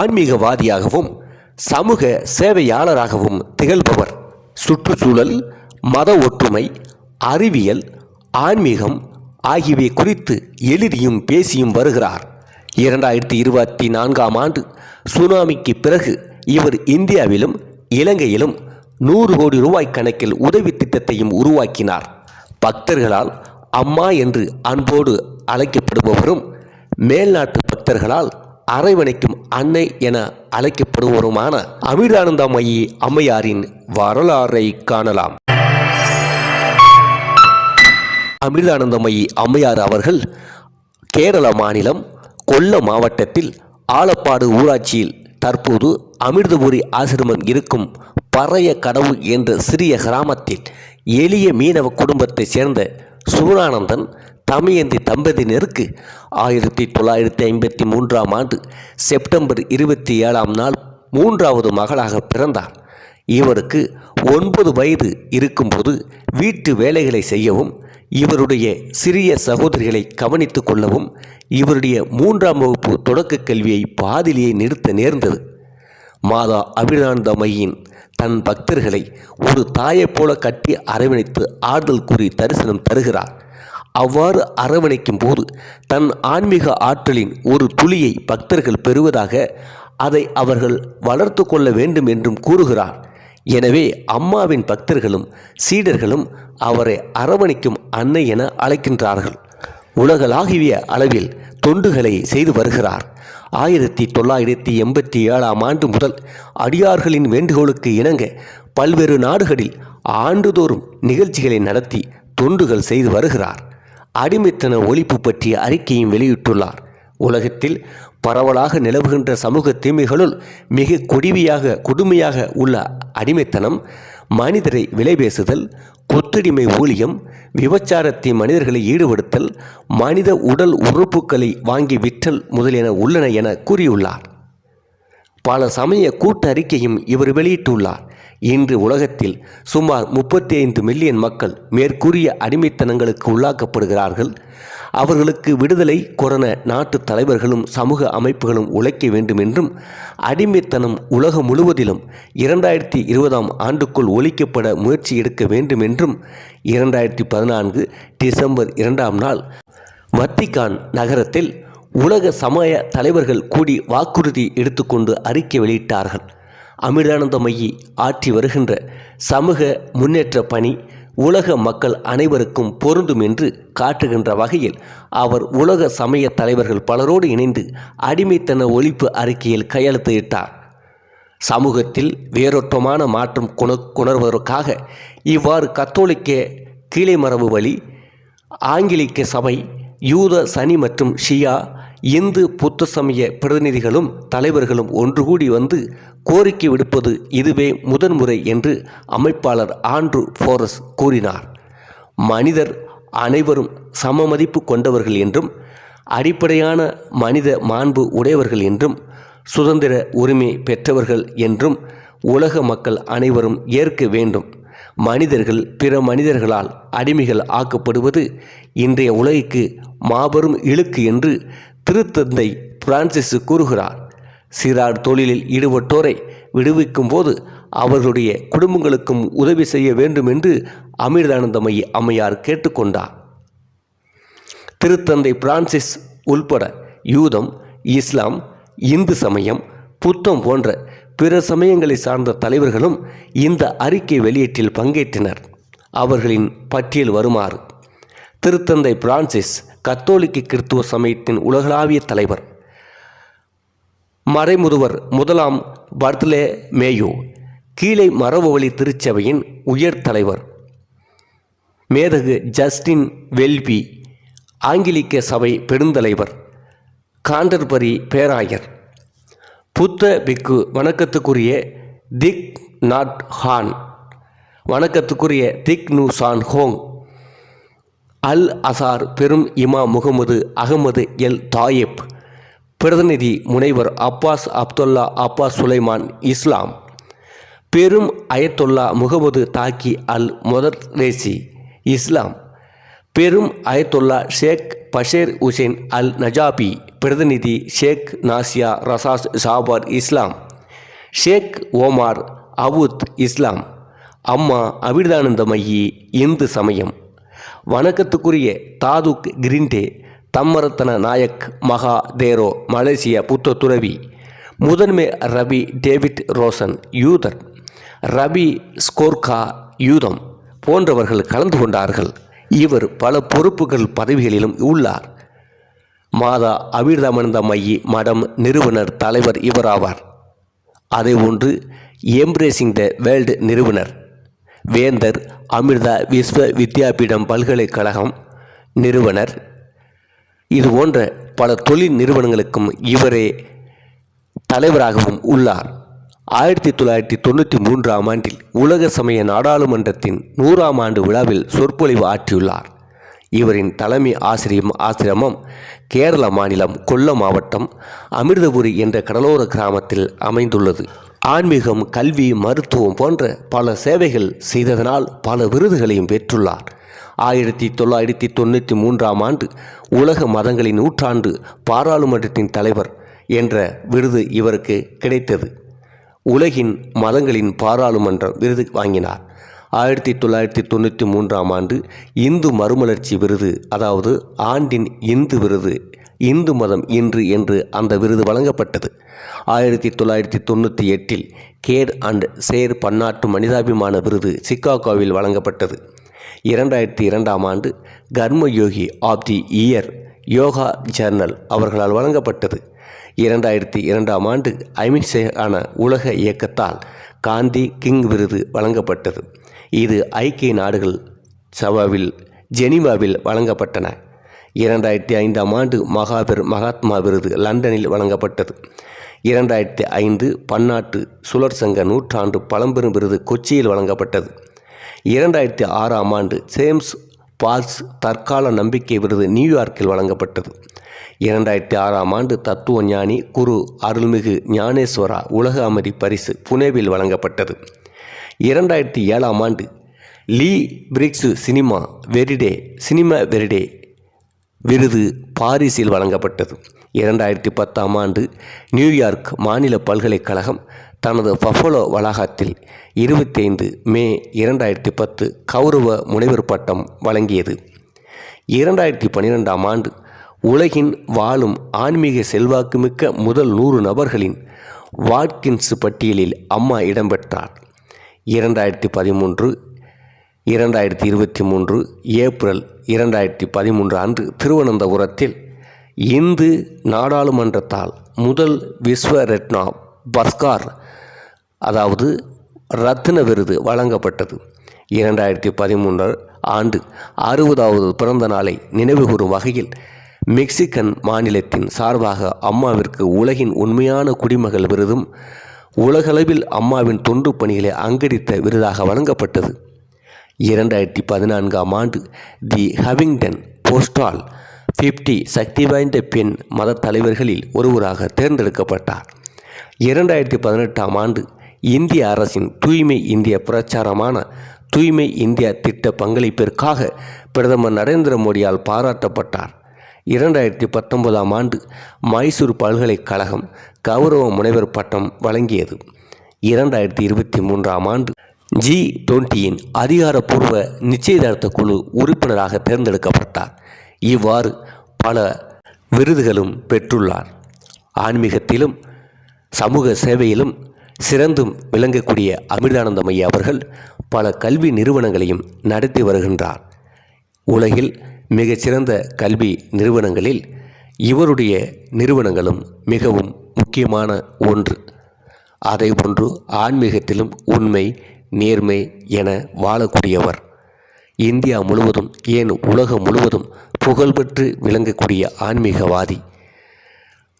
ஆன்மீகவாதியாகவும் சமூக சேவையாளராகவும் திகழ்பவர். சுற்றுச்சூழல் மத ஒற்றுமை அறிவியல் ஆன்மீகம் ஆகியவை குறித்து எழுதியும் பேசியும் வருகிறார். இரண்டாயிரத்தி இருபத்தி நான்காம் ஆண்டு சுனாமிக்கு பிறகு இவர் இந்தியாவிலும் இலங்கையிலும் நூறு கோடி ரூபாய் கணக்கில் உதவி திட்டத்தையும் உருவாக்கினார். பக்தர்களால் அம்மா என்று அன்போடு அழைக்கப்படுபவரும் மேல்நாட்டு பக்தர்களால் அரவணைக்கும் அன்னை என அழைக்கப்படுவருமான அமிர்தானந்தமயி அம்மையாரின் வரலாறை காணலாம். அமிர்தானந்தமயி அம்மையார் அவர்கள் கேரள மாநிலம் கொல்லம் மாவட்டத்தில் ஆலப்பாடு ஊராட்சியில் தற்போது அமிர்தபுரி ஆசிரமம் இருக்கும் பறைய கடவு என்ற சிறிய கிராமத்தில் எளிய மீனவ குடும்பத்தைச் சேர்ந்த சூரானந்தன் தமயந்தி தம்பதியினருக்கு ஆயிரத்தி தொள்ளாயிரத்தி ஐம்பத்தி மூன்றாம் ஆண்டு செப்டம்பர் இருபத்தி ஏழாம் நாள் மூன்றாவது மகளாக பிறந்தார். இவருக்கு ஒன்பது வயது இருக்கும்போது வீட்டு வேலைகளை செய்யவும் இவருடைய சிறிய சகோதரிகளை கவனித்து கொள்ளவும் இவருடைய மூன்றாம் வகுப்பு தொடக்க கல்வியை பாதிலேயே நிறுத்த நேர்ந்தது. மாதா அபிரானந்தமையின் தன் பக்தர்களை ஒரு தாயைப் போல கட்டி அரவணைத்து ஆறுதல் கூறி தரிசனம் தருகிறார். அவ்வாறு அரவணைக்கும் போது தன் ஆன்மீக ஆற்றலின் ஒரு துளியை பக்தர்கள் பெறுவதாக அதை அவர்கள் வளர்த்து கொள்ள வேண்டும் என்றும் கூறுகிறார். எனவே அம்மாவின் பக்தர்களும் சீடர்களும் அவரை அரவணைக்கும் அன்னை என அழைக்கின்றார்கள். உலகளாகிய அளவில் தொண்டுகளை செய்து வருகிறார். ஆயிரத்தி தொள்ளாயிரத்தி எண்பத்தி ஏழாம் ஆண்டு முதல் அடியார்களின் வேண்டுகோளுக்கு இணங்க பல்வேறு நாடுகளில் ஆண்டுதோறும் நிகழ்ச்சிகளை நடத்தி தொண்டுகள் செய்து வருகிறார். அடிமைத்தன ஒழிப்பு பற்றிய அறிக்கையும் வெளியிட்டுள்ளார். உலகத்தில் பரவலாக நிலவுகின்ற சமூக தீமைகளுள் மிக கொடிவியாக கொடுமையாக உள்ள அடிமைத்தனம் மனிதரை விலை பேசுதல் கொத்தடிமை ஊழியம் விபச்சாரத்தை மனிதர்களை ஈடுபடுத்தல் மனித உடல் உறுப்புகளை வாங்கி விற்றல் முதலியன உள்ளன என கூறியுள்ளார். பல சமய கூட்டறிக்கையும் இவர் வெளியிட்டுள்ளார். இன்று உலகத்தில் சுமார் முப்பத்தி ஐந்து மில்லியன் மக்கள் மேற்கூறிய அடிமைத்தனங்களுக்கு உள்ளாக்கப்படுகிறார்கள். அவர்களுக்கு விடுதலை கொரோன நாட்டு தலைவர்களும் சமூக அமைப்புகளும் உழைக்க வேண்டும் என்றும் அடிமைத்தனம் உலகம் முழுவதிலும் இரண்டாயிரத்தி இருபதாம் ஆண்டுக்குள் ஒழிக்கப்பட முயற்சி எடுக்க வேண்டும் என்றும் இரண்டாயிரத்தி பதினான்கு டிசம்பர் இரண்டாம் நாள் வத்திகான் நகரத்தில் உலக சமய தலைவர்கள் கூடி வாக்குறுதி எடுத்துக்கொண்டு அறிக்கை வெளியிட்டார்கள். அமிர்தானந்தமயி ஆற்றி வருகின்ற சமூக முன்னேற்ற பணி உலக மக்கள் அனைவருக்கும் பொருந்தும் என்று காட்டுகின்ற வகையில் அவர் உலக சமய தலைவர்கள் பலரோடு இணைந்து அடிமைத்தன ஒழிப்பு அறிக்கையில் கையெழுத்திட்டார். சமூகத்தில் வேறொற்றமான மாற்றம் குண குணர்வதற்காக இவ்வாறு கத்தோலிக்க கீழே மரபு வழி ஆங்கிலிக்க சபை யூத சனி மற்றும் ஷியா இந்து புத்த சமய பிரதிநிதிகளும் தலைவர்களும் ஒன்று கூடி வந்து கோரிக்கை விடுப்பது இதுவே முதன்முறை என்று அமைப்பாளர் ஆண்ட்ரூ ஃபோரஸ் கூறினார். மனிதர் அனைவரும் சம மதிப்பு கொண்டவர்கள் என்றும் அடிப்படையான மனித மாண்பு உடையவர்கள் என்றும் சுதந்திர உரிமை பெற்றவர்கள் என்றும் உலக மக்கள் அனைவரும் ஏற்க வேண்டும். மனிதர்கள் பிற மனிதர்களால் அடிமைகள் ஆக்கப்படுவது இன்றைய உலகிற்கு மாபெரும் இழுக்கு என்று திருத்தந்தை பிரான்சிஸ் கூறுகிறார் சிறார் தொழிலில் ஈடுபட்டோரை விடுவிக்கும் போது அவர்களுடைய குடும்பங்களுக்கும் உதவி செய்ய வேண்டும் என்று அமிர்தானந்தமயி அம்மையார் கேட்டுக்கொண்டார். திருத்தந்தை பிரான்சிஸ் உள்பட யூதம் இஸ்லாம் இந்து சமயம் புத்தம் போன்ற பிற சமயங்களை சார்ந்த தலைவர்களும் இந்த அறிக்கை வெளியீட்டில் பங்கேற்றனர். அவர்களின் பட்டியல் வருமாறு. திருத்தந்தை பிரான்சிஸ் கத்தோலிக்க கிறித்துவ சமயத்தின் உலகளாவிய தலைவர். மறைமுதுவர் முதலாம் பர்த்லே மேயோ கீழே மரபுவழி திருச்சபையின் உயர் தலைவர். மேதகு ஜஸ்டின் வெல்பி ஆங்கிலிக்க சபை பெருந்தலைவர். காண்டர்பரி பேராயர். புத்த பிக்கு வணக்கத்துக்குரிய திக் நாட் ஹான் வணக்கத்துக்குரிய திக் நூ சான் ஹோங் அல் அசார் பெரும் இமா முகமது அகமது எல் தாயிப் பிரதிநிதி முனைவர் அப்பாஸ் அப்துல்லா அப்பாஸ் சுலைமான் இஸ்லாம் பெரும் அயத்துல்லா முகமது தாக்கி அல் முதர்ரேசி இஸ்லாம் பெரும் அயத்துல்லா ஷேக் பஷேர் உசேன் அல் நஜாபி பிரதிநிதி ஷேக் நாசியா ரசாஸ் சாபர் இஸ்லாம் ஷேக் ஓமார் அவுத் இஸ்லாம் அம்மா அபிர்தானந்தமயி இந்து சமயம். வணக்கத்துக்குரிய தாதுக் கிரிண்டே தம்மரத்தன நாயக் மகா தேரோ மலேசிய புத்த துறவி முதன்மை ரபி டேவிட் ரோசன் யூதர் ரபி ஸ்கோர்கா யூதம் போன்றவர்கள் கலந்து கொண்டார்கள். இவர் பல பொறுப்புகள் பதவிகளிலும் உள்ளார். மாதா அமிர்தானந்தமயி மடம் நிறுவனர் தலைவர் இவராவார். அதை ஒன்று எம்ப்ரேசிங் த வேர்ல்டு நிறுவனர் வேந்தர் அமிர்தா விஸ்வ வித்யாபீடம் பல்கலைக்கழகம் நிறுவனர். இது போன்ற பல தொழில் நிறுவனங்களுக்கும் இவரே தலைவராகவும் உள்ளார். ஆயிரத்தி தொள்ளாயிரத்தி தொண்ணூற்றி மூன்றாம் ஆண்டில் உலக சமய நாடாளுமன்றத்தின் நூறாம் ஆண்டு விழாவில் சொற்பொழிவு ஆற்றியுள்ளார். இவரின் தலைமை ஆசிரியம் ஆசிரமம் கேரள மாநிலம் கொல்லம் மாவட்டம் அமிர்தபுரி என்ற கடலோர கிராமத்தில் அமைந்துள்ளது. ஆன்மீகம் கல்வி மருத்துவம் போன்ற பல சேவைகள் செய்ததனால் பல விருதுகளையும் பெற்றுள்ளார். ஆயிரத்தி தொள்ளாயிரத்தி தொண்ணூற்றி மூன்றாம் ஆண்டு உலக மதங்களின் நூற்றாண்டு பாராளுமன்றத்தின் தலைவர் என்ற விருது இவருக்கு கிடைத்தது. உலகின் மதங்களின் பாராளுமன்ற விருது வாங்கினார். ஆயிரத்தி தொள்ளாயிரத்தி தொண்ணூற்றி மூன்றாம் ஆண்டு இந்து மறுமலர்ச்சி விருது அதாவது ஆண்டின் இந்து விருது இந்து மதம் இன்று என்று அந்த விருது வழங்கப்பட்டது. ஆயிரத்தி தொள்ளாயிரத்தி தொண்ணூற்றி எட்டில் கேர் அண்ட் சேர் பன்னாட்டு மனிதாபிமான விருது சிக்காகோவில் வழங்கப்பட்டது. இரண்டாயிரத்தி இரண்டாம் ஆண்டு Karma Yogi the year Yoga Journal அவர்களால் வழங்கப்பட்டது. இரண்டாயிரத்தி இரண்டாம் ஆண்டு அமித்ஷான உலக இயக்கத்தால் காந்தி கிங் விருது வழங்கப்பட்டது. இது ஐக்கிய நாடுகள் சபாவில் ஜெனீவாவில் வழங்கப்பட்டன. இரண்டாயிரத்தி ஐந்தாம் ஆண்டு மகாபெர் மகாத்மா விருது லண்டனில் வழங்கப்பட்டது. இரண்டாயிரத்தி ஐந்து பன்னாட்டு சுழற் சங்க நூற்றாண்டு பழம்பெரும் விருது கொச்சியில் வழங்கப்பட்டது. இரண்டாயிரத்தி ஆறாம் ஆண்டு சேம்ஸ் பால்ஸ் தற்கால நம்பிக்கை விருது நியூயார்க்கில் வழங்கப்பட்டது. இரண்டாயிரத்தி ஆறாம் ஆண்டு தத்துவ ஞானி குரு அருள்மிகு ஞானேஸ்வரா உலக அமைதி பரிசு புனேவில் வழங்கப்பட்டது. இரண்டாயிரத்தி ஏழாம் ஆண்டு Le Prix Cinema Verite Cinema Verite விருது பாரிஸில் வழங்கப்பட்டது. இரண்டாயிரத்தி பத்தாம் ஆண்டு நியூயார்க் மாநில பல்கலைக்கழகம் தனது பஃபலோ வளாகத்தில் இருபத்தைந்து மே இரண்டாயிரத்தி பத்து கௌரவ முனைவர் பட்டம் வழங்கியது. இரண்டாயிரத்தி பன்னிரெண்டாம் ஆண்டு உலகின் வாழும் ஆன்மீக செல்வாக்குமிக்க முதல் நூறு நபர்களின் வாட்கின்ஸ் பட்டியலில் அம்மா இடம்பெற்றார். இரண்டாயிரத்தி பதிமூன்று இரண்டாயிரத்தி இருபத்தி மூன்று ஏப்ரல் இரண்டாயிரத்தி பதிமூன்று அன்று திருவனந்தபுரத்தில் இந்து நாடாளுமன்றத்தால் முதல் விஸ்வ ரத்னா பஸ்கார் அதாவது ரத்ன விருது வழங்கப்பட்டது. இரண்டாயிரத்தி பதிமூன்று ஆண்டு அறுபதாவது பிறந்த நாளை நினைவுகூறும் வகையில் மெக்சிகன் மாநிலத்தின் சார்பாக அம்மாவிற்கு உலகின் உண்மையான குடிமகள் விருதும் உலகளவில் அம்மாவின் தொண்டு பணிகளை அங்கடித்த விருதாக வழங்கப்பட்டது. இரண்டாயிரத்தி பதினான்காம் ஆண்டு தி ஹவிங்டன் போஸ்டால் ஃபிஃப்டி சக்தி வாய்ந்த பெண் மத தலைவர்களில் ஒருவராக தேர்ந்தெடுக்கப்பட்டார். இரண்டாயிரத்தி பதினெட்டாம் ஆண்டு இந்திய அரசின் தூய்மை இந்திய பிரச்சாரமான தூய்மை இந்தியா திட்ட பங்களிப்பிற்காக பிரதமர் நரேந்திர மோடியால் பாராட்டப்பட்டார். இரண்டாயிரத்தி பத்தொன்பதாம் ஆண்டு மைசூர் பல்கலைக்கழகம் கௌரவ முனைவர் பட்டம் வழங்கியது. இரண்டாயிரத்தி இருபத்தி மூன்றாம் ஆண்டு ஜி டுவெண்ட்டியின் அதிகாரப்பூர்வ நிச்சயதார்த்த குழு உறுப்பினராக தேர்ந்தெடுக்கப்பட்டார். இவ்வாறு பல விருதுகளும் பெற்றுள்ளார். ஆன்மீகத்திலும் சமூக சேவையிலும் சிறந்தும் விளங்கக்கூடிய அமிர்தானந்தமய்யா அவர்கள் பல கல்வி நிறுவனங்களையும் நடத்தி வருகின்றார். உலகில் மிகச்சிறந்த கல்வி நிறுவனங்களில் இவருடைய நிறுவனங்களும் மிகவும் முக்கியமான ஒன்று. அதை போன்று ஆன்மீகத்திலும் உண்மை நேர்மை என வாழக்கூடியவர். இந்தியா முழுவதும் ஏன் உலகம் முழுவதும் புகழ்பெற்று விளங்கக்கூடிய ஆன்மீகவாதி?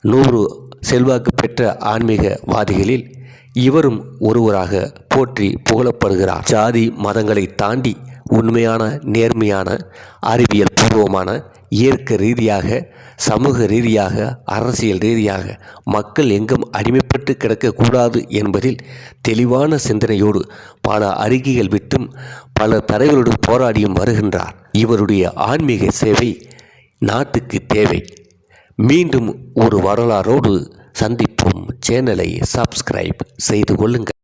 நூறு செல்வாக்கு பெற்ற ஆன்மீகவாதிகளில் இவரும் ஒருவராக போற்றி புகழப்படுகிறார். ஜாதி மதங்களை தாண்டி உண்மையான நேர்மையான அறிவியல் பூர்வமான இயற்கை ரீதியாக சமூக ரீதியாக அரசியல் ரீதியாக மக்கள் எங்கும் அடிமைப்பட்டு கிடக்கக்கூடாது என்பதில் தெளிவான சிந்தனையோடு பல அறிக்கைகள் விட்டும் பல தடைகளோடு போராடியும் வருகின்றார். இவருடைய ஆன்மீக சேவை நாட்டுக்கு தேவை. மீண்டும் ஒரு வரலாறோடு சந்திப்போம். சேனலை சப்ஸ்கிரைப் செய்து கொள்ளுங்கள்.